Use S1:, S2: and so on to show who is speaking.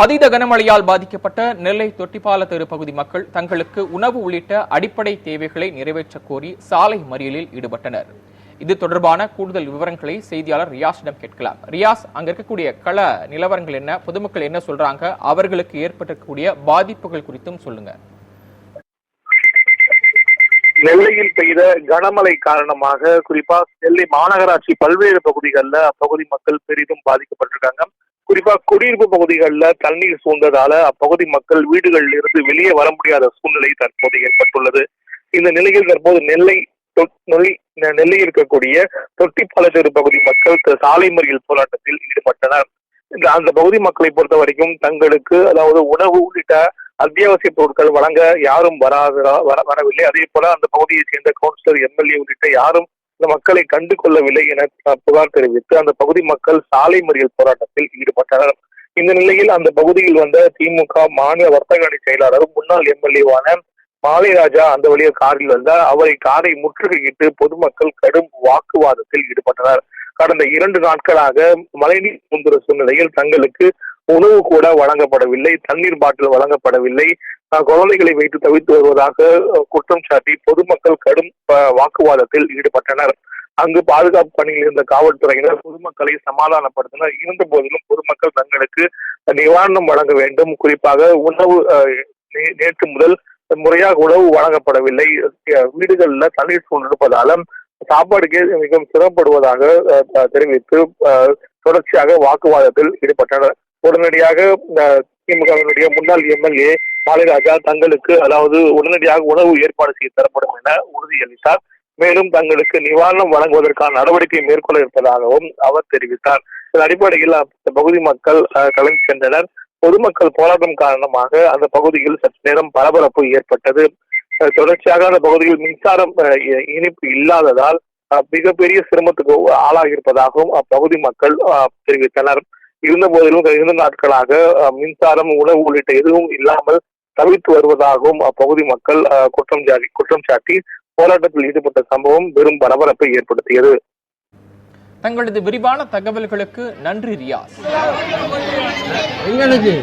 S1: அதீத கனமழையால் பாதிக்கப்பட்ட நெல்லை தொட்டிப்பால தெரு பகுதி மக்கள் தங்களுக்கு உணவு உள்ளிட்ட அடிப்படை தேவைகளை நிறைவேற்ற கோரி சாலை மறியலில் ஈடுபட்டனர். இது தொடர்பான கூடுதல் விவரங்களை செய்தியாளர் ரியாஸிடம் கேட்கலாம். ரியாஸ் அங்க இருக்கக்கூடிய கள நிலவரங்கள் என்ன? பொதுமக்கள் என்ன சொல்றாங்க? அவர்களுக்கு ஏற்பட்டிருக்கக்கூடிய பாதிப்புகள் குறித்தும் சொல்லுங்க.
S2: நெல்லையில் பெய்த கனமழை காரணமாக குறிப்பா நெல்லை மாநகராட்சி பல்வேறு பகுதிகளில் அப்பகுதி மக்கள் பெரிதும் பாதிக்கப்பட்டிருக்காங்க. குறிப்பா குடியிருப்பு பகுதிகளில் தண்ணீர் சூழ்ந்ததால அப்பகுதி மக்கள் வீடுகளில் இருந்து வெளியே வர முடியாத சூழ்நிலை தற்போது ஏற்பட்டுள்ளது. இந்த நிலையில் தற்போது நெல்லை தொ- நெல்லையில் இருக்கக்கூடிய தொட்டிப்பாலத்தெரு பகுதி மக்கள் சாலை மறியல் போராட்டத்தில் ஈடுபட்டனர். இந்த அந்த பகுதி மக்களை பொறுத்த வரைக்கும் தங்களுக்கு அதாவது உணவு உள்ளிட்ட அத்தியாவசிய பொருட்கள் வழங்க யாரும் வராத வர- வரவில்லை. அதே போல அந்த பகுதியைச் சேர்ந்த கவுன்சிலர் எம்எல்ஏ உள்ளிட்ட யாரும் இந்த மக்களை கண்டு கொள்ளவில்லை என புகார் தெரிவித்து அந்த பகுதி மக்கள் சாலை மறியல் போராட்டத்தில் ஈடுபட்டனர். இந்த நிலையில் அந்த பகுதியில் வந்த திமுக மாநில வர்த்தக அணி செயலாளரும் முன்னாள் எம்எல்ஏவான மாலைராஜா அந்த வழியே காரில் வந்த அவரை காரை முற்றுகையிட்டு பொதுமக்கள் கடும் வாக்குவாதத்தில் ஈடுபட்டனர். கடந்த இரண்டு நாட்களாக மழைநீர் முந்துற சூழ்நிலையில் தங்களுக்கு உணவு கூட வழங்கப்படவில்லை தண்ணீர் பாட்டில் வழங்கப்படவில்லை. குழந்தைகளை வைத்து தவித்து வருவதாக குற்றம் சாட்டி பொதுமக்கள் கடும் வாக்குவாதத்தில் ஈடுபட்டனர். அங்கு பாதுகாப்பு பணியில் இருந்த காவல்துறையினர் பொதுமக்களை சமாதானப்படுத்தினர். இருந்த போதிலும் பொதுமக்கள் தங்களுக்கு நிவாரணம் வழங்க வேண்டும். குறிப்பாக உணவு அஹ், நேற்று முதல் முறையாக உணவு வழங்கப்படவில்லை. வீடுகளில் வீடுகள்ல தண்ணீர் சூழ்ந்திருப்பதால சாப்பாடுக்கே மிகவும் சிரமப்படுவதாக தெரிவித்து அஹ், தொடர்ச்சியாக வாக்குவாதத்தில் ஈடுபட்டனர். உடனடியாக திமுகவினுடைய முன்னாள் எம்எல்ஏ மாலைராஜா தங்களுக்கு அதாவது உடனடியாக உணவு ஏற்பாடு செய்து தரப்படும் என உறுதியளித்தார். மேலும் தங்களுக்கு நிவாரணம் வழங்குவதற்கான நடவடிக்கை மேற்கொள்ள இருப்பதாகவும் அவர் தெரிவித்தார். இதன் அடிப்படையில் அந்த பகுதி மக்கள் கலந்து சென்றனர். பொதுமக்கள் போராட்டம் காரணமாக அந்த பகுதியில் சற்று நேரம் பரபரப்பு ஏற்பட்டது. தொடர்ச்சியாக அந்த பகுதியில் மின்சாரம் இ- இணைப்பு இல்லாததால் மிகப்பெரிய சிரமத்துக்கு ஆளாகியிருப்பதாகவும் அப்பகுதி மக்கள் தெரிவித்தனர். இருந்த போதிலும் இரண்டு நாட்களாக மின்சாரம் உணவு உள்ளிட்ட எதுவும் இல்லாமல் தவித்து வருவதாகவும் அப்பகுதி மக்கள் குற்றம் சாட்டி குற்றம் சாட்டி போராட்டத்தில் ஈடுபட்ட சம்பவம் பெரும் பரபரப்பை ஏற்படுத்தியது.
S1: தங்களது விரிவான தகவல்களுக்கு நன்றி ரியாஸ்.
S3: எங்களுக்கு?